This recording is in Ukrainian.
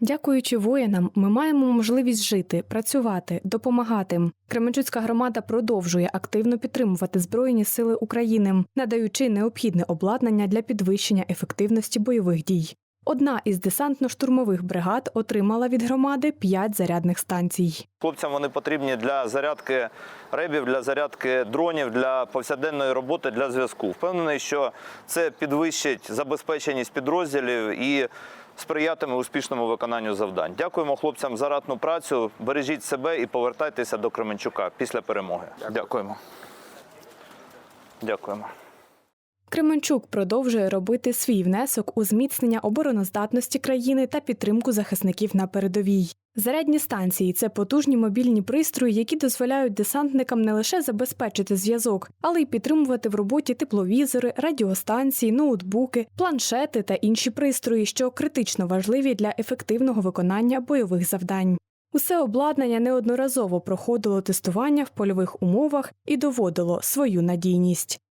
Дякуючи воїнам, ми маємо можливість жити, працювати, допомагати. Кременчуцька громада продовжує активно підтримувати Збройні сили України, надаючи необхідне обладнання для підвищення ефективності бойових дій. Одна із десантно-штурмових бригад отримала від громади 5 зарядних станцій. Хлопцям вони потрібні для зарядки ребів, для зарядки дронів, для повсякденної роботи, для зв'язку. Впевнений, що це підвищить забезпеченість підрозділів і сприятиме успішному виконанню завдань. Дякуємо хлопцям за ратну працю. Бережіть себе і повертайтеся до Кременчука після перемоги. Дякуємо. Дякуємо. Кременчук продовжує робити свій внесок у зміцнення обороноздатності країни та підтримку захисників на передовій. Зарядні станції це потужні мобільні пристрої, які дозволяють десантникам не лише забезпечити зв'язок, але й підтримувати в роботі тепловізори, радіостанції, ноутбуки, планшети та інші пристрої, що критично важливі для ефективного виконання бойових завдань. Усе обладнання неодноразово проходило тестування в польових умовах і доводило свою надійність.